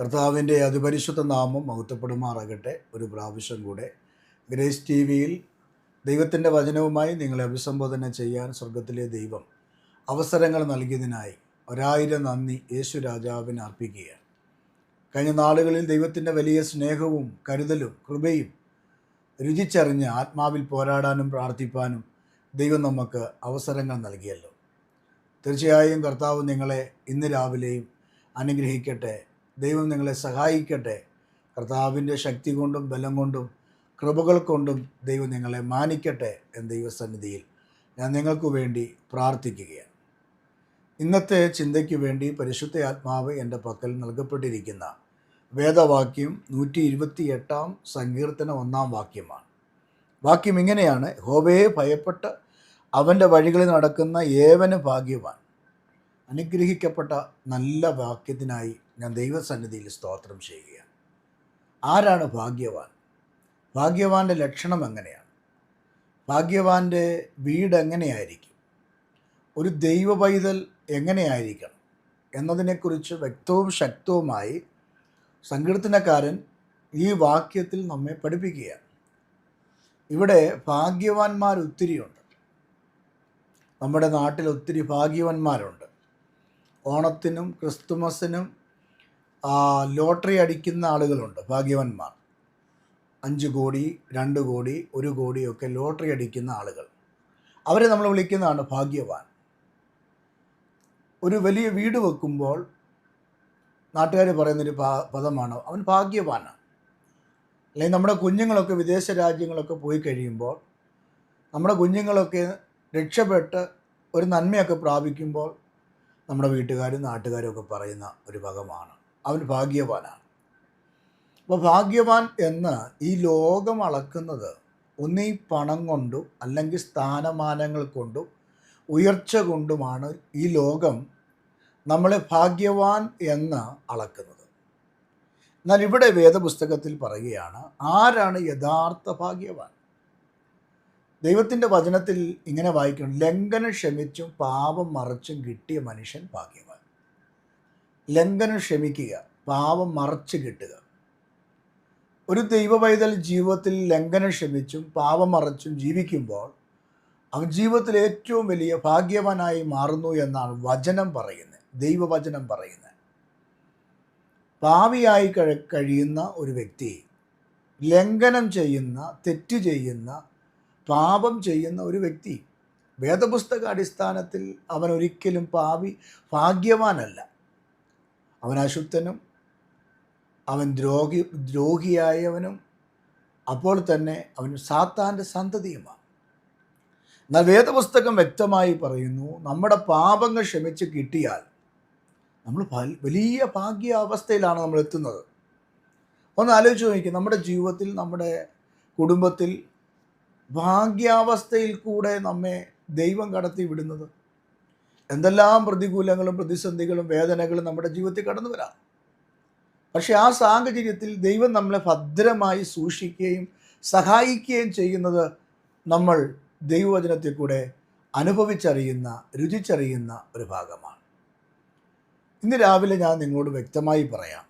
കർത്താവിന്റെ അതിപരിശുദ്ധ നാമം മഹത്വപ്പെടുമാറാകട്ടെ. ഒരു പ്രാവശ്യം കൂടെ ഗ്രേസ് ടി വിയിൽ ദൈവത്തിന്റെ വചനവുമായി നിങ്ങളെ അഭിസംബോധന ചെയ്യാൻ സ്വർഗത്തിലെ ദൈവം അവസരങ്ങൾ നൽകിയതിനായി ഒരായിരം നന്ദി യേശു രാജാവിന് അർപ്പിക്കുകയാണ്. കഴിഞ്ഞ നാളുകളിൽ ദൈവത്തിന്റെ വലിയ സ്നേഹവും കരുതലും കൃപയും രുചിച്ചറിഞ്ഞ് ആത്മാവിൽ പോരാടാനും പ്രാർത്ഥിപ്പാനും ദൈവം നമുക്ക് അവസരങ്ങൾ നൽകിയല്ലോ. തീർച്ചയായും കർത്താവ് നിങ്ങളെ ഇന്ന് രാവിലെയും അനുഗ്രഹിക്കട്ടെ. ദൈവം നിങ്ങളെ സഹായിക്കട്ടെ. കർത്താവിന്റെ ശക്തി കൊണ്ടും ബലം കൊണ്ടും കൃപകൾ കൊണ്ടും ദൈവം നിങ്ങളെ മാനിക്കട്ടെ എന്ന ദൈവസന്നിധിയിൽ ഞാൻ നിങ്ങൾക്ക് വേണ്ടി പ്രാർത്ഥിക്കുകയാണ്. ഇന്നത്തെ ചിന്തയ്ക്ക് വേണ്ടി പരിശുദ്ധ ആത്മാവ് എന്റെ പക്കൽ നൽകപ്പെട്ടിരിക്കുന്ന വേദവാക്യം നൂറ്റി ഇരുപത്തി എട്ടാം സങ്കീർത്തന ഒന്നാം വാക്യമാണ്. വാക്യം ഇങ്ങനെയാണ് ഹോബയെ ഭയപ്പെട്ട് അവന്റെ വഴികളിൽ നടക്കുന്ന ഏവന് ഭാഗ്യവാൻ. അനുഗ്രഹിക്കപ്പെട്ട നല്ല വാക്യത്തിനായി ഞാൻ ദൈവസന്നിധിയിൽ സ്തോത്രം ചെയ്യുകയാണ്. ആരാണ് ഭാഗ്യവാൻ? ഭാഗ്യവാന്റെ ലക്ഷണം എങ്ങനെയാണ്? ഭാഗ്യവാന്റെ വീട് എങ്ങനെയായിരിക്കും? ഒരു ദൈവ പൈതൽ എങ്ങനെയായിരിക്കണം? എന്നതിനെക്കുറിച്ച് വ്യക്തവും ശക്തവുമായി സങ്കീർത്തനക്കാരൻ ഈ വാക്യത്തിൽ നമ്മെ പഠിപ്പിക്കുകയാണ്. ഇവിടെ ഭാഗ്യവാന്മാർ ഒത്തിരിയുണ്ട്. നമ്മുടെ നാട്ടിൽ ഒത്തിരി ഭാഗ്യവാന്മാരുണ്ട്. ഓണത്തിനും ക്രിസ്തുമസിനും ലോട്ടറി അടിക്കുന്ന ആളുകളുണ്ട് ഭാഗ്യവന്മാർ. അഞ്ച് കോടി രണ്ട് കോടി ഒരു കോടിയൊക്കെ ലോട്ടറി അടിക്കുന്ന ആളുകൾ. അവരെ നമ്മൾ വിളിക്കുന്നതാണ് ഭാഗ്യവാൻ. ഒരു വലിയ വീട് വെക്കുമ്പോൾ നാട്ടുകാർ പറയുന്നൊരു പദമാണ് അവൻ ഭാഗ്യവാനാണ്. അല്ലെങ്കിൽ നമ്മുടെ കുഞ്ഞുങ്ങളൊക്കെ വിദേശ രാജ്യങ്ങളൊക്കെ പോയി കഴിയുമ്പോൾ നമ്മുടെ കുഞ്ഞുങ്ങളൊക്കെ രക്ഷപ്പെട്ട് ഒരു നന്മയൊക്കെ പ്രാപിക്കുമ്പോൾ നമ്മുടെ വീട്ടുകാരും നാട്ടുകാരും ഒക്കെ പറയുന്ന ഒരു ഭാഗമാണ് അവൻ ഭാഗ്യവാനാണ്. അപ്പോൾ ഭാഗ്യവാൻ എന്ന് ഈ ലോകം അളക്കുന്നത് ഒന്നീ പണം കൊണ്ടും അല്ലെങ്കിൽ സ്ഥാനമാനങ്ങൾ കൊണ്ടും ഉയർച്ച കൊണ്ടുമാണ് ഈ ലോകം നമ്മളെ ഭാഗ്യവാൻ എന്ന് അളക്കുന്നത്. എന്നാൽ ഇവിടെ വേദപുസ്തകത്തിൽ പറയുകയാണ് ആരാണ് യഥാർത്ഥ ഭാഗ്യവാൻ? ദൈവത്തിന്റെ വചനത്തിൽ ഇങ്ങനെ വായിക്കണം ലംഘനം ക്ഷമിച്ചും പാപം മറച്ചും കിട്ടിയ മനുഷ്യൻ ഭാഗ്യവാൻ. ലംഘനം ക്ഷമിക്കുക പാപം മറച്ച് കിട്ടുക. ഒരു ദൈവ പൈതൽ ജീവിതത്തിൽ ലംഘനം ക്ഷമിച്ചും പാപം മറച്ചും ജീവിക്കുമ്പോൾ അവൻ ജീവിതത്തിൽ ഏറ്റവും വലിയ ഭാഗ്യവാനായി മാറുന്നു എന്നാണ് വചനം പറയുന്നത് ദൈവവചനം പറയുന്നത്. പാവിയായി കഴിയുന്ന ഒരു വ്യക്തി ലംഘനം ചെയ്യുന്ന തെറ്റ് ചെയ്യുന്ന പാപം ചെയ്യുന്ന ഒരു വ്യക്തി വേദപുസ്തക അടിസ്ഥാനത്തിൽ അവൻ ഒരിക്കലും പാവി ഭാഗ്യവാനല്ല. അവൻ അശുദ്ധനും അവൻ ദ്രോഹി ദ്രോഹിയായവനും അപ്പോൾ തന്നെ അവൻ സാത്താന്റെ സന്തതിയുമാണ്. എന്നാൽ വേദപുസ്തകം വ്യക്തമായി പറയുന്നു നമ്മുടെ പാപങ്ങൾ ക്ഷമിച്ച് കിട്ടിയാൽ നമ്മൾ വലിയ വലിയ ഭാഗ്യാവസ്ഥയിലാണ് നമ്മൾ എത്തുന്നത്. ഒന്ന് ആലോചിച്ച് നോക്കി നമ്മുടെ ജീവിതത്തിൽ നമ്മുടെ കുടുംബത്തിൽ ഭാഗ്യാവസ്ഥയിൽ കൂടെ നമ്മെ ദൈവം കടത്തി വിടുന്നത്. എന്തെല്ലാം പ്രതികൂലങ്ങളും പ്രതിസന്ധികളും വേദനകളും നമ്മുടെ ജീവിതത്തിൽ കടന്നു വരാം. പക്ഷെ ആ സാഹചര്യത്തിൽ ദൈവം നമ്മളെ ഭദ്രമായി സൂക്ഷിക്കുകയും സഹായിക്കുകയും ചെയ്യുന്നത് നമ്മൾ ദൈവവചനത്തിൽ കൂടെ അനുഭവിച്ചറിയുന്ന രുചിച്ചറിയുന്ന ഒരു ഭാഗമാണ്. ഇന്ന് രാവിലെ ഞാൻ നിങ്ങളോട് വ്യക്തമായി പറയാം.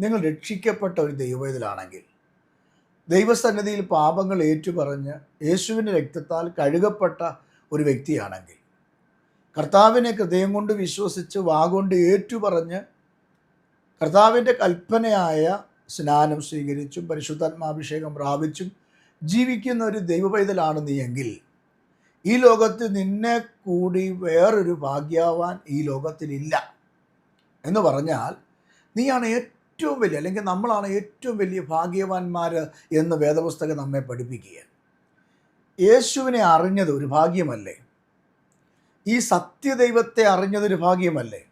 നിങ്ങൾ രക്ഷിക്കപ്പെട്ട ഒരു ദൈവവേദലാണെങ്കിൽ ദൈവസന്നിധിയിൽ പാപങ്ങൾ ഏറ്റുപറഞ്ഞ് യേശുവിന്റെ രക്തത്താൽ കഴുകപ്പെട്ട ഒരു വ്യക്തിയാണെങ്കിൽ കർത്താവിനെ ഹൃദയം കൊണ്ട് വിശ്വസിച്ച് വാഗൊണ്ട് ഏറ്റുപറഞ്ഞ് കർത്താവിന്റെ കൽപ്പനയായ സ്നാനം സ്വീകരിച്ചും പരിശുദ്ധാത്മാഭിഷേകം പ്രാപിച്ചും ജീവിക്കുന്ന ഒരു ദൈവപൈതലാണ് നീ എങ്കിൽ ഈ ലോകത്ത് നിന്നെ കൂടി വേറൊരു ഭാഗ്യവാൻ ഈ ലോകത്തിലില്ല എന്ന് പറഞ്ഞാൽ നീയാണ് ഏറ്റവും വലിയ അല്ലെങ്കിൽ നമ്മളാണ് ഏറ്റവും വലിയ ഭാഗ്യവാന്മാർ എന്ന് വേദപുസ്തകം നമ്മെ പഠിപ്പിക്കുക യേശുവിനെ അറിഞ്ഞത് ഒരു ഭാഗ്യമല്ലേ? ഈ സത്യദൈവത്തെ അറിഞ്ഞതൊരു ഭാഗ്യമല്ലേ?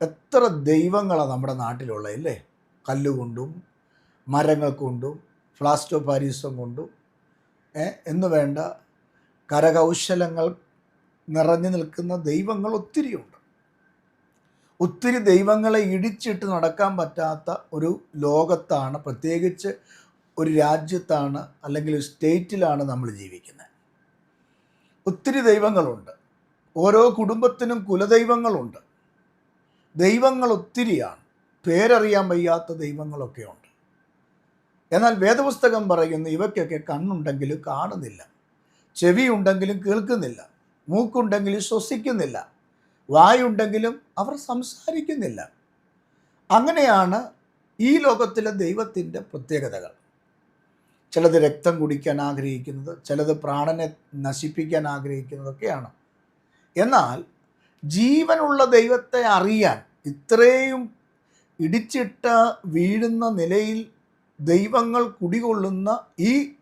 എത്ര ദൈവങ്ങളാണ് നമ്മുടെ നാട്ടിലുള്ളത് അല്ലേ? കല്ലുകൊണ്ടും മരങ്ങൾ കൊണ്ടും ഫ്ലാസ്റ്റോ പാരീസം കൊണ്ടും എന്ന് വേണ്ട കരകൗശലങ്ങൾ നിറഞ്ഞു നിൽക്കുന്ന ദൈവങ്ങൾ ഒത്തിരിയുണ്ട്. ഒത്തിരി ദൈവങ്ങളെ ഇടിച്ചിട്ട് നടക്കാൻ പറ്റാത്ത ഒരു ലോകത്താണ് പ്രത്യേകിച്ച് ഒരു രാജ്യത്താണ് അല്ലെങ്കിൽ ഒരു സ്റ്റേറ്റിലാണ് നമ്മൾ ജീവിക്കുന്നത്. ഒത്തിരി ദൈവങ്ങളുണ്ട്. ഓരോ കുടുംബത്തിനും കുലദൈവങ്ങളുണ്ട്. ദൈവങ്ങൾ ഒത്തിരിയാണ്. പേരറിയാൻ വയ്യാത്ത ദൈവങ്ങളൊക്കെ ഉണ്ട്. എന്നാൽ വേദപുസ്തകം പറയുന്നു ഇവയ്ക്കൊക്കെ കണ്ണുണ്ടെങ്കിലും കാണുന്നില്ല. ചെവി ഉണ്ടെങ്കിലും കേൾക്കുന്നില്ല. മൂക്കുണ്ടെങ്കിലും ശ്വസിക്കുന്നില്ല. വായുണ്ടെങ്കിലും അവർ സംസാരിക്കുന്നില്ല. അങ്ങനെയാണ് ഈ ലോകത്തിലെ ദൈവത്തിന്റെ പ്രത്യേകതകൾ. ചിലത് രക്തം കുടിക്കാൻ ആഗ്രഹിക്കുന്നത് ചിലത് പ്രാണനെ നശിപ്പിക്കാൻ ആഗ്രഹിക്കുന്നതൊക്കെയാണ്. എന്നാൽ ജീവനുള്ള ദൈവത്തെ അറിയാൻ ഇത്രയും ഇടിച്ചിട്ട വീഴുന്ന നിലയിൽ ദൈവങ്ങൾ കുടികൊള്ളുന്ന ഈ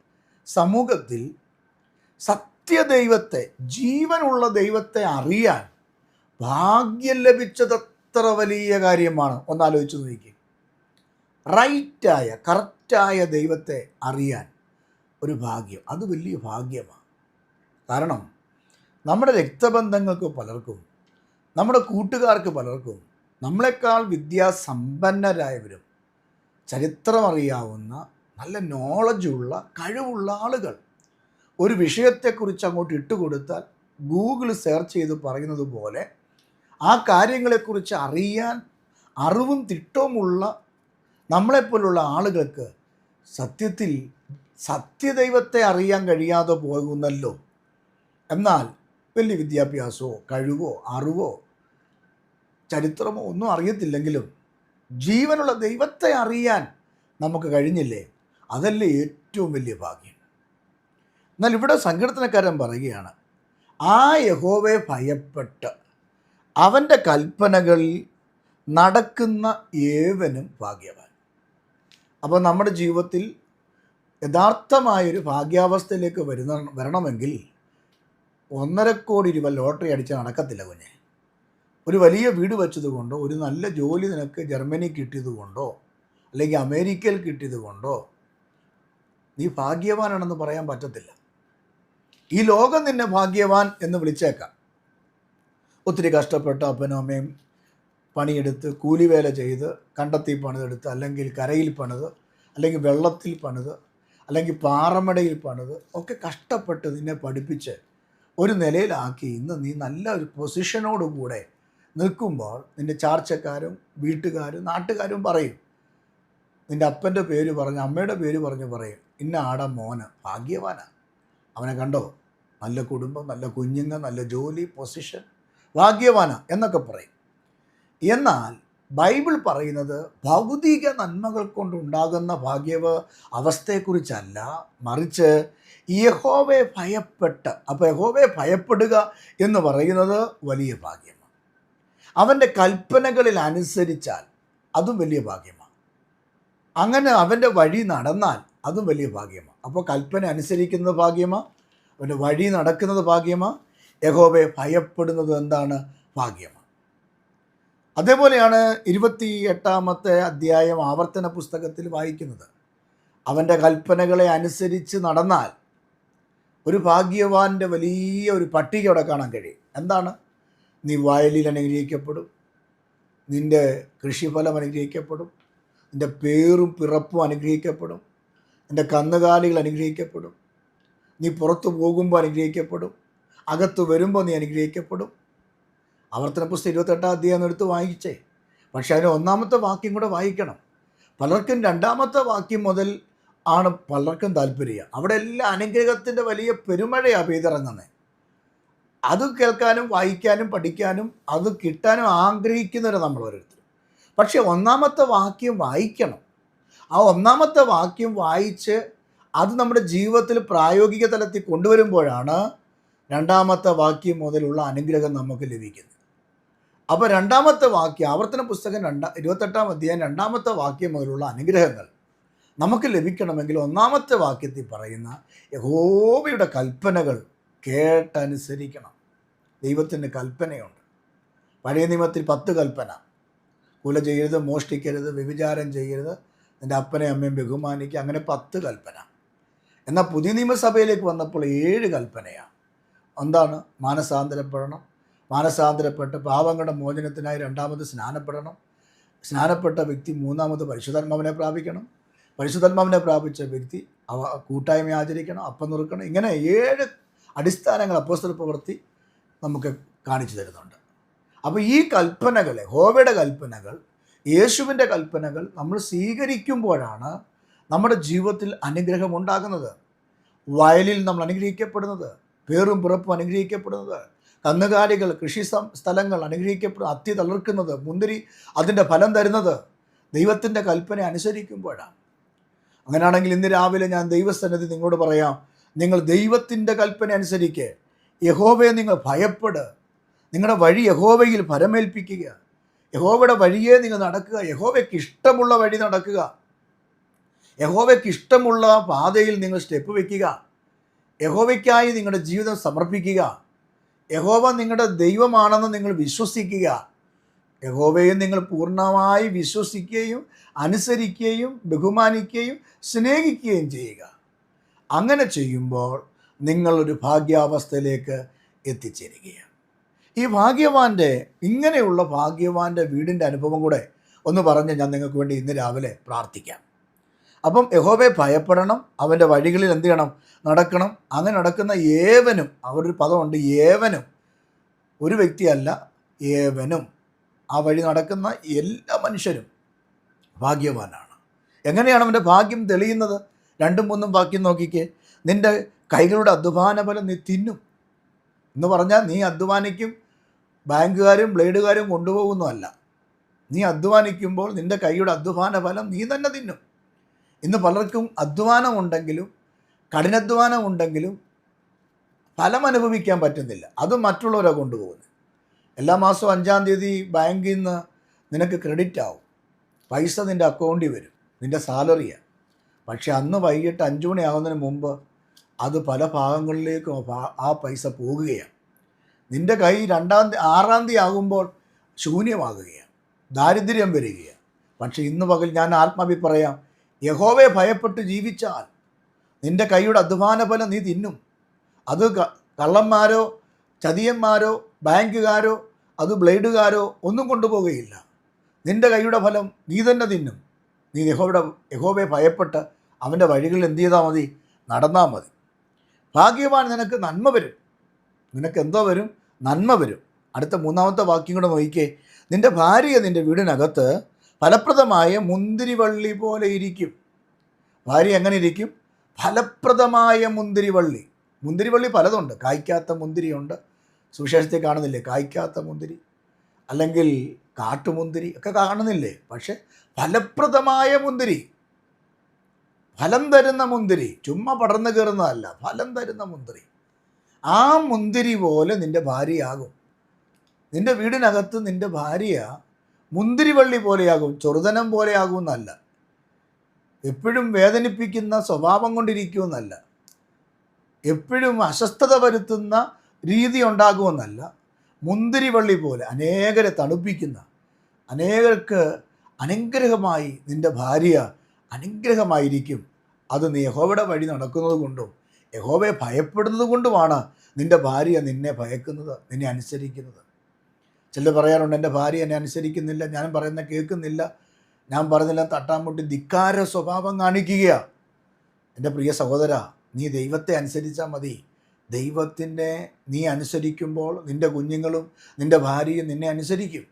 സമൂഹത്തിൽ സത്യദൈവത്തെ ജീവനുള്ള ദൈവത്തെ അറിയാൻ ഭാഗ്യം ലഭിച്ചതത്ര വലിയ കാര്യമാണ്. ഒന്നാലോചിച്ച് നോക്കി റൈറ്റായ കറക്റ്റായ ദൈവത്തെ അറിയാൻ ഒരു ഭാഗ്യം. അത് വലിയ ഭാഗ്യമാണ്. കാരണം നമ്മുടെ രക്തബന്ധങ്ങൾക്ക് പലർക്കും നമ്മുടെ കൂട്ടുകാർക്ക് പലർക്കും നമ്മളെക്കാൾ വിദ്യാസമ്പന്നരായവരും ചരിത്രമറിയാവുന്ന നല്ല നോളജുള്ള കഴിവുള്ള ആളുകൾ. ഒരു വിഷയത്തെക്കുറിച്ച് അങ്ങോട്ട് ഇട്ടുകൊടുത്താൽ ഗൂഗിൾ സെർച്ച് ചെയ്ത് പറയുന്നത് പോലെ ആ കാര്യങ്ങളെക്കുറിച്ച് അറിയാൻ അറിവും തിട്ടവുമുള്ള നമ്മളെപ്പോലുള്ള ആളുകൾക്ക് സത്യത്തിൽ സത്യദൈവത്തെ അറിയാൻ കഴിയാതെ പോകുന്നല്ലോ. എന്നാൽ വലിയ വിദ്യാഭ്യാസമോ കഴിവോ അറിവോ ചരിത്രമോ ഒന്നും അറിയത്തില്ലെങ്കിലും ജീവനുള്ള ദൈവത്തെ അറിയാൻ നമുക്ക് കഴിഞ്ഞില്ലേ? അതല്ലേ ഏറ്റവും വലിയ ഭാഗ്യം. എന്നാൽ ഇവിടെ സങ്കീർത്തനക്കാരൻ പറയുകയാണ് ആ യഹോവയെ ഭയപ്പെട്ട് അവന്റെ കൽപ്പനകളിൽ നടക്കുന്ന ഏവനും ഭാഗ്യവാൻ. അപ്പോൾ നമ്മുടെ ജീവിതത്തിൽ യഥാർത്ഥമായൊരു ഭാഗ്യാവസ്ഥയിലേക്ക് വരുന്ന വരണമെങ്കിൽ ഒന്നര കോടി രൂപ ലോട്ടറി അടിച്ച് നടക്കത്തില്ല കുഞ്ഞെ. ഒരു വലിയ വീട് വെച്ചതുകൊണ്ടോ ഒരു നല്ല ജോലി നിനക്ക് ജർമ്മനി കിട്ടിയതുകൊണ്ടോ അല്ലെങ്കിൽ അമേരിക്കയിൽ കിട്ടിയതുകൊണ്ടോ നീ ഭാഗ്യവാനാണെന്ന് പറയാൻ പറ്റത്തില്ല. ഈ ലോകം നിന്നെ ഭാഗ്യവാൻ എന്ന് വിളിച്ചേക്കാം. ഒത്തിരി കഷ്ടപ്പെട്ട് അപ്പനും അമ്മയും പണിയെടുത്ത് കൂലിവേല ചെയ്ത് കണ്ടത്തി പണിതെടുത്ത് അല്ലെങ്കിൽ കരയിൽ പണിത് അല്ലെങ്കിൽ വെള്ളത്തിൽ പണിത് അല്ലെങ്കിൽ പാറമടയിൽ പണിത് ഒക്കെ കഷ്ടപ്പെട്ട് നിന്നെ പഠിപ്പിച്ച് ഒരു നിലയിലാക്കി ഇന്ന് നീ നല്ല ഒരു പൊസിഷനോടുകൂടെ നിൽക്കുമ്പോൾ നിന്റെ ചാർച്ചക്കാരും വീട്ടുകാരും നാട്ടുകാരും പറയും. നിന്റെ അപ്പന്റെ പേര് പറഞ്ഞ് അമ്മയുടെ പേര് പറഞ്ഞ് പറയും ഇന്ന ആട മോന് ഭാഗ്യവാനാണ് അവനെ കണ്ടോ? നല്ല കുടുംബം നല്ല കുഞ്ഞുങ്ങൾ നല്ല ജോലി പൊസിഷൻ ഭാഗ്യവാന എന്നൊക്കെ പറയും. എന്നാൽ ബൈബിൾ പറയുന്നത് ഭൗതിക നന്മകൾ കൊണ്ടുണ്ടാകുന്ന ഭാഗ്യവ അവസ്ഥയെക്കുറിച്ചല്ല. മറിച്ച് യഹോവയെ ഭയപ്പെട്ട് അപ്പോൾ യഹോവയെ ഭയപ്പെടുക എന്ന് പറയുന്നത് വലിയ ഭാഗ്യമാണ്. അവന്റെ കൽപ്പനകളിൽ അനുസരിച്ചാൽ അതും വലിയ ഭാഗ്യമാണ്. അങ്ങനെ അവന്റെ വഴി നടന്നാൽ അതും വലിയ ഭാഗ്യമാണ്. അപ്പോൾ കൽപ്പന അനുസരിക്കുന്നത് ഭാഗ്യമാണ് അവന്റെ വഴി നടക്കുന്നത് ഭാഗ്യമാണ് യഹോവയെ ഭയപ്പെടുന്നത് എന്താണ്? ഭാഗ്യമാണ്. അതേപോലെയാണ് ഇരുപത്തി എട്ടാമത്തെ അധ്യായം ആവർത്തന പുസ്തകത്തിൽ വായിക്കുന്നത്. അവന്റെ കൽപ്പനകളെ അനുസരിച്ച് നടന്നാൽ ഒരു ഭാഗ്യവാന്റെ വലിയ ഒരു പട്ടിക അവിടെ കാണാൻ കഴിയും. എന്താണ്? നീ വയലിൽ അനുഗ്രഹിക്കപ്പെടും. നിന്റെ കൃഷിഫലം അനുഗ്രഹിക്കപ്പെടും. നിന്റെ പേറും പിറപ്പും അനുഗ്രഹിക്കപ്പെടും. നിന്റെ കന്നുകാലികൾ അനുഗ്രഹിക്കപ്പെടും. നീ പുറത്തു പോകുമ്പോൾ അനുഗ്രഹിക്കപ്പെടും. അകത്ത് വരുമ്പോൾ നീ അനുഗ്രഹിക്കപ്പെടും. ആവർത്തന പുസ്തകം ഇരുപത്തെട്ടാം അധ്യായം എടുത്ത് വായിച്ചേ. പക്ഷെ അതിന് ഒന്നാമത്തെ വാക്യം കൂടെ വായിക്കണം. പലർക്കും രണ്ടാമത്തെ വാക്യം മുതൽ ആണ് പലർക്കും താല്പര്യം. അവിടെ എല്ലാ അനുഗ്രഹത്തിന്റെ വലിയ പെരുമഴയാണ് പെയ്തിറങ്ങുന്നത് അത് കേൾക്കാനും വായിക്കാനും പഠിക്കാനും അത് കിട്ടാനും ആഗ്രഹിക്കുന്നവരെ നമ്മൾ ഓരോരുത്തർ പക്ഷെ ഒന്നാമത്തെ വാക്യം വായിക്കണം. ആ ഒന്നാമത്തെ വാക്യം വായിച്ച് അത് നമ്മുടെ ജീവിതത്തിൽ പ്രായോഗിക തലത്തിൽ കൊണ്ടുവരുമ്പോഴാണ് രണ്ടാമത്തെ വാക്യം മുതലുള്ള അനുഗ്രഹം നമുക്ക് ലഭിക്കുന്നു. അപ്പോൾ രണ്ടാമത്തെ വാക്യം ആവർത്തന പുസ്തകം രണ്ടാ ഇരുപത്തെട്ടാം അധ്യായം രണ്ടാമത്തെ വാക്യം മുതലുള്ള അനുഗ്രഹങ്ങൾ നമുക്ക് ലഭിക്കണമെങ്കിൽ ഒന്നാമത്തെ വാക്യത്തിൽ പറയുന്ന യഹോവയുടെ കൽപ്പനകൾ കേട്ടനുസരിക്കണം. ദൈവത്തിന്റെ കൽപ്പനയുണ്ട്. പഴയ നിയമത്തിൽ പത്ത് കൽപ്പന. കുല ചെയ്യരുത് മോഷ്ടിക്കരുത് വ്യഭിചാരം ചെയ്യരുത്. നിന്റെ അപ്പനെ അമ്മയും ബഹുമാനിക്കുക അങ്ങനെ പത്ത് കൽപ്പന. എന്നാൽ പുതിയ നിയമസഭയിലേക്ക് വന്നപ്പോൾ ഏഴ് കൽപ്പനയാണ്. എന്താണ്? മാനസാന്തരപ്പെടണം. മാനസാന്തരപ്പെട്ട് പാവങ്ങളുടെ മോചനത്തിനായി രണ്ടാമത് സ്നാനപ്പെടണം. സ്നാനപ്പെട്ട വ്യക്തി മൂന്നാമത് പരിശുദ്ധാത്മാവിനെ പ്രാപിക്കണം. പരിശുദ്ധാത്മാവിനെ പ്രാപിച്ച വ്യക്തി അവ കൂട്ടായ്മ ആചരിക്കണം അപ്പം നുറുക്കണം. ഇങ്ങനെ ഏഴ് അടിസ്ഥാനങ്ങൾ അപ്പോസ്തല പ്രവൃത്തി നമുക്ക് കാണിച്ചു തരുന്നുണ്ട്. അപ്പോൾ ഈ കൽപ്പനകളെ ഹോവയുടെ കൽപ്പനകൾ യേശുവിന്റെ കൽപ്പനകൾ നമ്മൾ സ്വീകരിക്കുമ്പോഴാണ് നമ്മുടെ ജീവിതത്തിൽ അനുഗ്രഹം ഉണ്ടാകുന്നത്. വയലിൽ നമ്മൾ അനുഗ്രഹിക്കപ്പെടുന്നത്. പേറും പിറപ്പും അനുഗ്രഹിക്കപ്പെടുന്നത്. കന്നുകാലികൾ കൃഷി സ്ഥലങ്ങൾ അനുഗ്രഹിക്കപ്പെടുന്നത് അത്തി തളർക്കുന്നത് മുന്തിരി അതിന്റെ ഫലം തരുന്നത് ദൈവത്തിന്റെ കൽപ്പന അനുസരിക്കുമ്പോഴാണ്. അങ്ങനെയാണെങ്കിൽ ഇന്ന് രാവിലെ ഞാൻ ദൈവസന്നിധി നിങ്ങളോട് പറയാം നിങ്ങൾ ദൈവത്തിന്റെ കൽപ്പന അനുസരിക്ക്. യഹോവയെ നിങ്ങൾ ഭയപ്പെട്. നിങ്ങളുടെ വഴി യഹോവയിൽ ഫലമേൽപ്പിക്കുക. യഹോവയുടെ വഴിയെ നിങ്ങൾ നടക്കുക. യഹോവയ്ക്ക് ഇഷ്ടമുള്ള വഴി നടക്കുക. യഹോവയ്ക്ക് ഇഷ്ടമുള്ള പാതയിൽ നിങ്ങൾ സ്റ്റെപ്പ് വയ്ക്കുക യഹോവയ്ക്കായി നിങ്ങളുടെ ജീവിതം സമർപ്പിക്കുക. യഹോവ നിങ്ങളുടെ ദൈവമാണെന്ന് നിങ്ങൾ വിശ്വസിക്കുക. യഹോവയെ നിങ്ങൾ പൂർണമായി വിശ്വസിക്കുകയും അനുസരിക്കുകയും ബഹുമാനിക്കുകയും സ്നേഹിക്കുകയും ചെയ്യുക. അങ്ങനെ ചെയ്യുമ്പോൾ നിങ്ങളൊരു ഭാഗ്യാവസ്ഥയിലേക്ക് എത്തിച്ചേരുകയാണ്. ഈ ഭാഗ്യവാന്റെ ഇങ്ങനെയുള്ള ഭാഗ്യവാന്റെ വീടിന്റെ അനുഭവം കൂടെ ഒന്ന് പറഞ്ഞ് ഞാൻ നിങ്ങൾക്ക് വേണ്ടി ഇന്ന് രാവിലെ പ്രാർത്ഥിക്കാം. അപ്പം യഹോവയെ ഭയപ്പെടണം അവന്റെ വഴികളിൽ എന്ത് ചെയ്യണം? നടക്കണം. അങ്ങനെ നടക്കുന്ന ഏവനും അവരൊരു പദമുണ്ട് ഏവനും. ഒരു വ്യക്തിയല്ല ഏവനും. ആ വഴി നടക്കുന്ന എല്ലാ മനുഷ്യരും ഭാഗ്യവാനാണ്. എങ്ങനെയാണ് അവന്റെ ഭാഗ്യം തെളിയുന്നത്? രണ്ടും മൂന്നും വാക്യം നോക്കിക്കേ. നിന്റെ കൈകളുടെ അധ്വാന ഫലം നീ തിന്നും. എന്ന് പറഞ്ഞാൽ നീ അധ്വാനിക്കും ബാങ്കുകാരും ബ്ലേഡുകാരും കൊണ്ടുപോകുന്നതല്ല. നീ അധ്വാനിക്കുമ്പോൾ നിന്റെ കൈയുടെ അധ്വാന ഫലം നീ തന്നെ തിന്നും. ഇന്ന് പലർക്കും അധ്വാനം ഉണ്ടെങ്കിലും കഠിനാധ്വാനം ഉണ്ടെങ്കിലും ഫലം അനുഭവിക്കാൻ പറ്റുന്നില്ല. അത് മറ്റുള്ളവരെ കൊണ്ടുപോകുന്നത് എല്ലാ മാസവും അഞ്ചാം തീയതി ബാങ്കിൽ നിന്ന് നിനക്ക് ക്രെഡിറ്റ് ആവും. പൈസ നിന്റെ അക്കൗണ്ടിൽ വരും. നിന്റെ സാലറിയാണ് പക്ഷേ അന്ന് വൈകിട്ട് അഞ്ച് മണിയാകുന്നതിന് മുമ്പ് അത് പല ഭാഗങ്ങളിലേക്കും ആ പൈസ പോകുകയാണ്. നിന്റെ കൈ രണ്ടാം തീയതി ആറാം തീയതി ആകുമ്പോൾ ശൂന്യമാകുകയാണ്. ദാരിദ്ര്യം വരികയാണ്. പക്ഷേ ഇന്ന് പകൽ ഞാൻ ആത്മാഭി പറയാം യഹോവയെ ഭയപ്പെട്ട് ജീവിച്ചാൽ നിന്റെ കൈയുടെ അധ്വാന ഫലം നീ തിന്നും. അത് കള്ളന്മാരോ ചതിയന്മാരോ ബാങ്കുകാരോ അത് ബ്ലേഡുകാരോ ഒന്നും കൊണ്ടുപോകുകയില്ല. നിന്റെ കൈയുടെ ഫലം നീ തന്നെ തിന്നും. നീ യഹോവയുടെ യഹോവയെ ഭയപ്പെട്ട് അവന്റെ വഴികളിൽ എന്ത് ചെയ്താൽ മതി? നടന്നാൽ മതി. ഭാഗ്യവാൻ നിനക്ക് നന്മ വരും. നിനക്ക് എന്തോ വരും? നന്മ വരും. അടുത്ത മൂന്നാമത്തെ വാക്യം കൂടെ നോക്കിക്കേ. നിന്റെ ഭാര്യ നിന്റെ വീടിനകത്ത് ഫലപ്രദമായ മുന്തിരിവള്ളി പോലെ ഇരിക്കും. ഭാര്യ എങ്ങനെ ഇരിക്കും? ഫലപ്രദമായ മുന്തിരിവള്ളി. മുന്തിരിവള്ളി പലതുണ്ട്. കായ്ക്കാത്ത മുന്തിരിയുണ്ട്. സുവിശേഷത്തിൽ കാണുന്നില്ലേ? കായ്ക്കാത്ത മുന്തിരി. അല്ലെങ്കിൽ കാട്ടുമുന്തിരി ഒക്കെ കാണുന്നില്ലേ? പക്ഷെ ഫലപ്രദമായ മുന്തിരി. ഫലം തരുന്ന മുന്തിരി. ചുമ്മാ പടർന്നു കയറുന്നതല്ല. ഫലം തരുന്ന മുന്തിരി. ആ മുന്തിരി പോലെ നിന്റെ ഭാര്യയാകും. നിന്റെ വീടിനകത്ത് നിന്റെ ഭാര്യ മുന്തിരിവള്ളി പോലെയാകും ചെറുതനം പോലെയാകും എന്നല്ല. എപ്പോഴും വേദനിപ്പിക്കുന്ന സ്വഭാവം കൊണ്ടിരിക്കുമെന്നല്ല എപ്പോഴും അസ്വസ്ഥത വരുത്തുന്ന രീതി ഉണ്ടാകുമെന്നല്ല മുന്തിരിവള്ളി പോലെ അനേകരെ തണുപ്പിക്കുന്ന അനേകർക്ക് അനുഗ്രഹമായി നിന്റെ ഭാര്യ അനുഗ്രഹമായിരിക്കും. അത് നീ യഹോവയുടെ വഴി നടക്കുന്നത് കൊണ്ടും യഹോവയെ ഭയപ്പെടുന്നത് കൊണ്ടുമാണ് നിന്റെ ഭാര്യ നിന്നെ ഭയക്കുന്നത് നിന്നെ അനുസരിക്കുന്നത്. ചിലർ പറയാറുണ്ട് എന്റെ ഭാര്യ എന്നെ അനുസരിക്കുന്നില്ല ഞാൻ പറയുന്ന കേൾക്കുന്നില്ല. ഞാൻ പറഞ്ഞില്ല തട്ടാമുട്ടി ധിക്കാര സ്വഭാവം കാണിക്കുകയാണ് എന്റെ പ്രിയ സഹോദര നീ ദൈവത്തെ അനുസരിച്ചാൽ മതി. ദൈവത്തിന്റെ നീ അനുസരിക്കുമ്പോൾ നിന്റെ കുഞ്ഞുങ്ങളും നിന്റെ ഭാര്യയും നിന്നെ അനുസരിക്കും.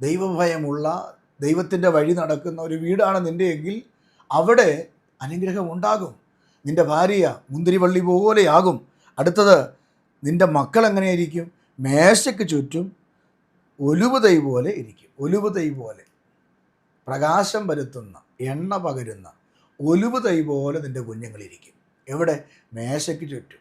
ദൈവഭയമുള്ള ദൈവത്തിന്റെ വഴി നടക്കുന്ന ഒരു വീടാണ് നിന്റെ എങ്കിൽ അവിടെ അനുഗ്രഹം ഉണ്ടാകും. നിന്റെ ഭാര്യ മുന്തിരിവള്ളി പോലെയാകും. അടുത്തത് നിന്റെ മക്കൾ എങ്ങനെയായിരിക്കും? മേശയ്ക്ക് ചുറ്റും ഒലുവ് തൈ പോലെ ഇരിക്കും. ഒലുവ് തൈ പോലെ. പ്രകാശം വരുത്തുന്ന എണ്ണ പകരുന്ന ഒലുവ് തൈ പോലെ നിന്റെ കുഞ്ഞുങ്ങളിരിക്കും എവിടെ? മേശയ്ക്ക് ചുറ്റും.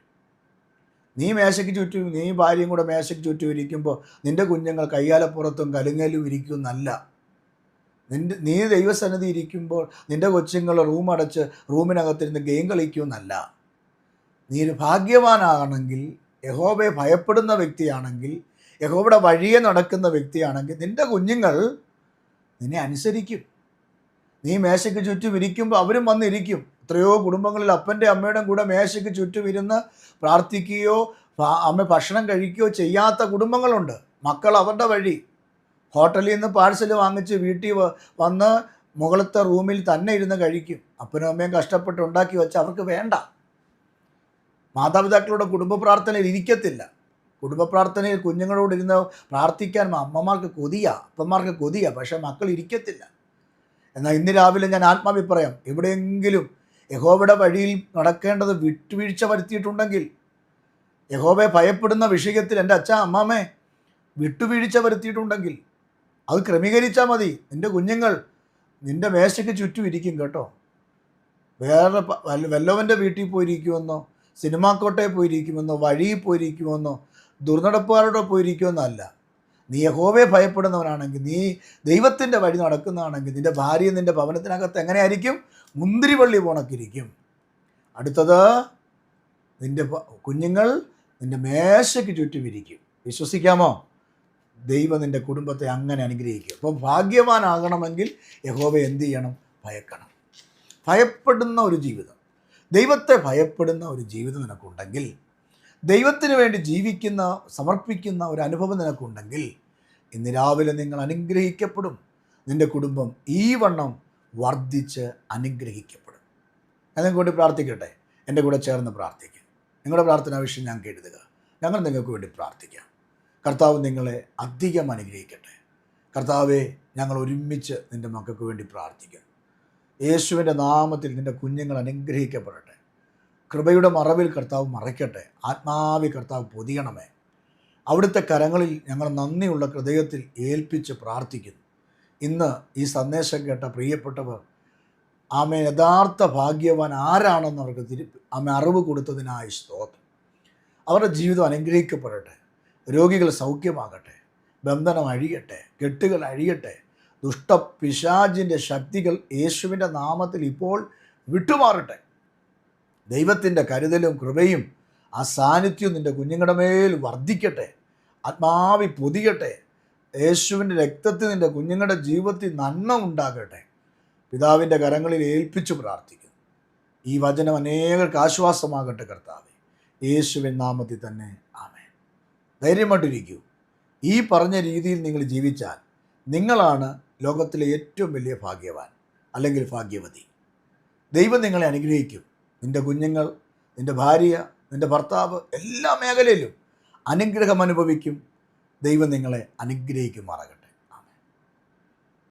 നീ മേശയ്ക്ക് ചുറ്റും നീ ഭാര്യയും കൂടെ മേശയ്ക്ക് ചുറ്റും ഇരിക്കുമ്പോൾ നിന്റെ കുഞ്ഞുങ്ങൾ കയ്യാലപ്പുറത്തും കലുങ്ങലും ഇരിക്കുന്നല്ല നിന്റെ നീ ദൈവസന്നിധി ഇരിക്കുമ്പോൾ നിന്റെ കൊച്ചുങ്ങൾ റൂം റൂമിനകത്തിരുന്ന് ഗെയിം കളിക്കുമെന്നല്ല നീ ഒരു ഭാഗ്യവാനാണെങ്കിൽ യഹോബയെ ഭയപ്പെടുന്ന വ്യക്തിയാണെങ്കിൽ യഹോബയുടെ വഴിയെ നടക്കുന്ന വ്യക്തിയാണെങ്കിൽ നിന്റെ കുഞ്ഞുങ്ങൾ നിന്നെ അനുസരിക്കും. നീ മേശയ്ക്ക് ചുറ്റും ഇരിക്കുമ്പോൾ അവരും വന്നിരിക്കും. എത്രയോ കുടുംബങ്ങളിൽ അപ്പന്റെ അമ്മയുടെ കൂടെ മേശയ്ക്ക് ചുറ്റും ഇരുന്ന് പ്രാർത്ഥിക്കുകയോ അമ്മ ഭക്ഷണം കഴിക്കുകയോ ചെയ്യാത്ത കുടുംബങ്ങളുണ്ട്. മക്കൾ അവരുടെ വഴി. ഹോട്ടലിൽ നിന്ന് പാഴ്സൽ വാങ്ങിച്ച് വീട്ടിൽ വന്ന് മുകളത്തെ റൂമിൽ തന്നെ ഇരുന്ന് കഴിക്കും. അപ്പനും അമ്മയും കഷ്ടപ്പെട്ട് ഉണ്ടാക്കി വെച്ച് അവർക്ക് വേണ്ട. മാതാപിതാക്കളുടെ കുടുംബ പ്രാർത്ഥനയിൽ ഇരിക്കത്തില്ല. കുടുംബ പ്രാർത്ഥനയിൽ കുഞ്ഞുങ്ങളോട് ഇരുന്ന് പ്രാർത്ഥിക്കാൻ അമ്മമാർക്ക് കൊതിയ അപ്പന്മാർക്ക് കൊതിയ പക്ഷേ മക്കൾ ഇരിക്കത്തില്ല. എന്നാൽ ഇന്ന് രാവിലെ ഞാൻ ആത്മാഭിപ്രായം എവിടെയെങ്കിലും യഹോബയുടെ വഴിയിൽ നടക്കേണ്ടത് വിട്ടുവീഴ്ച വരുത്തിയിട്ടുണ്ടെങ്കിൽ യഹോബയെ ഭയപ്പെടുന്ന വിഷയത്തിൽ എന്റെ അച്ഛ അമ്മാമേ വിട്ടുവീഴ്ച വരുത്തിയിട്ടുണ്ടെങ്കിൽ അത് ക്രമീകരിച്ചാൽ മതി. നിന്റെ കുഞ്ഞുങ്ങൾ നിന്റെ മേശയ്ക്ക് ചുറ്റും ഇരിക്കും കേട്ടോ. വേറെ വല്ലവന്റെ വീട്ടിൽ പോയിരിക്കുമെന്നോ സിനിമാക്കോട്ടയിൽ പോയിരിക്കുമെന്നോ വഴിയിൽ പോയിരിക്കുമെന്നോ ദുർനടപ്പുകാരോടെ പോയിരിക്കുമെന്നോ അല്ല. നീ യഹോവയെ ഭയപ്പെടുന്നവനാണെങ്കിൽ നീ ദൈവത്തിന്റെ വഴി നടക്കുന്നതാണെങ്കിൽ നിന്റെ ഭാര്യ നിന്റെ ഭവനത്തിനകത്ത് എങ്ങനെയായിരിക്കും? മുന്തിരിവള്ളി പോണക്കിരിക്കും. അടുത്തത് നിന്റെ കുഞ്ഞുങ്ങൾ നിന്റെ മേശയ്ക്ക് ചുറ്റും ഇരിക്കും. വിശ്വസിക്കാമോ? ദൈവം നിന്റെ കുടുംബത്തെ അങ്ങനെ അനുഗ്രഹിക്കും. അപ്പം ഭാഗ്യവാനാകണമെങ്കിൽ യഹോവ എന്ത് ചെയ്യണം? ഭയക്കണം. ഭയപ്പെടുന്ന ഒരു ജീവിതം. ദൈവത്തെ ഭയപ്പെടുന്ന ഒരു ജീവിതം നിനക്കുണ്ടെങ്കിൽ ദൈവത്തിന് വേണ്ടി ജീവിക്കുന്ന സമർപ്പിക്കുന്ന ഒരു അനുഭവം നിനക്കുണ്ടെങ്കിൽ ഇന്ന് രാവിലെ നിങ്ങൾ അനുഗ്രഹിക്കപ്പെടും. നിന്റെ കുടുംബം ഈ വണ്ണം വർദ്ധിച്ച് അനുഗ്രഹിക്കപ്പെടും. ഞാൻ നിങ്ങൾക്ക് പ്രാർത്ഥിക്കട്ടെ. എന്റെ കൂടെ ചേർന്ന് പ്രാർത്ഥിക്കും. നിങ്ങളുടെ പ്രാർത്ഥനാ വിഷയം ഞാൻ കേട്ടുക ഞങ്ങൾ നിങ്ങൾക്ക് വേണ്ടി പ്രാർത്ഥിക്കാം. കർത്താവ് നിങ്ങളെ അധികം അനുഗ്രഹിക്കട്ടെ. കർത്താവെ ഞങ്ങൾ ഒരുമിച്ച് നിന്റെ മക്കൾക്ക് വേണ്ടി പ്രാർത്ഥിക്കുന്നു യേശുവിന്റെ നാമത്തിൽ നിന്റെ കുഞ്ഞുങ്ങൾ അനുഗ്രഹിക്കപ്പെടട്ടെ. കൃപയുടെ മറവിൽ കർത്താവ് മറയ്ക്കട്ടെ. ആത്മാവി കർത്താവ് പൊതിയണമേ. അവിടുത്തെ കരങ്ങളിൽ ഞങ്ങൾ നന്ദിയുള്ള ഹൃദയത്തിൽ ഏൽപ്പിച്ച് പ്രാർത്ഥിക്കുന്നു. ഇന്ന് ഈ സന്ദേശം കേട്ട പ്രിയപ്പെട്ടവർ ആമെ യഥാർത്ഥ ഭാഗ്യവാൻ ആരാണെന്ന് അവർക്ക് തിരി ആമെ അറിവ് കൊടുത്തതിനായി സ്തോത്രം. അവരുടെ ജീവിതം അനുഗ്രഹിക്കപ്പെടട്ടെ. രോഗികൾ സൗഖ്യമാകട്ടെ. ബന്ധനം അഴിയട്ടെ. കെട്ടുകൾ അഴിയട്ടെ. ദുഷ്ടപിശാചിന്റെ ശക്തികൾ യേശുവിന്റെ നാമത്തിൽ ഇപ്പോൾ വിട്ടുമാറട്ടെ. ദൈവത്തിന്റെ കരുതലും കൃപയും ആ സാന്നിധ്യവും നിന്റെ കുഞ്ഞുങ്ങളുടെ മേൽ വർദ്ധിക്കട്ടെ. ആത്മാവി പൊതിയട്ടെ. യേശുവിന്റെ രക്തത്തിൽ നിന്റെ കുഞ്ഞുങ്ങളുടെ ജീവിതത്തിൽ നന്മ ഉണ്ടാകട്ടെ. പിതാവിന്റെ കരങ്ങളിൽ ഏൽപ്പിച്ചു പ്രാർത്ഥിക്കുന്നു. ഈ വചനം അനേകർക്ക് ആശ്വാസമാകട്ടെ കർത്താവെ. യേശുവിൻ നാമത്തിൽ തന്നെ. ആമേ ധൈര്യമായിട്ടിരിക്കൂ. ഈ പറഞ്ഞ രീതിയിൽ നിങ്ങൾ ജീവിച്ചാൽ നിങ്ങളാണ് ലോകത്തിലെ ഏറ്റവും വലിയ ഭാഗ്യവാൻ അല്ലെങ്കിൽ ഭാഗ്യവതി. ദൈവം നിങ്ങളെ അനുഗ്രഹിക്കും. നിന്റെ കുഞ്ഞുങ്ങൾ നിന്റെ ഭാര്യ നിന്റെ ഭർത്താവ് എല്ലാ മേഖലയിലും അനുഗ്രഹം അനുഭവിക്കും. ദൈവം നിങ്ങളെ അനുഗ്രഹിക്കുമാറാകട്ടെ.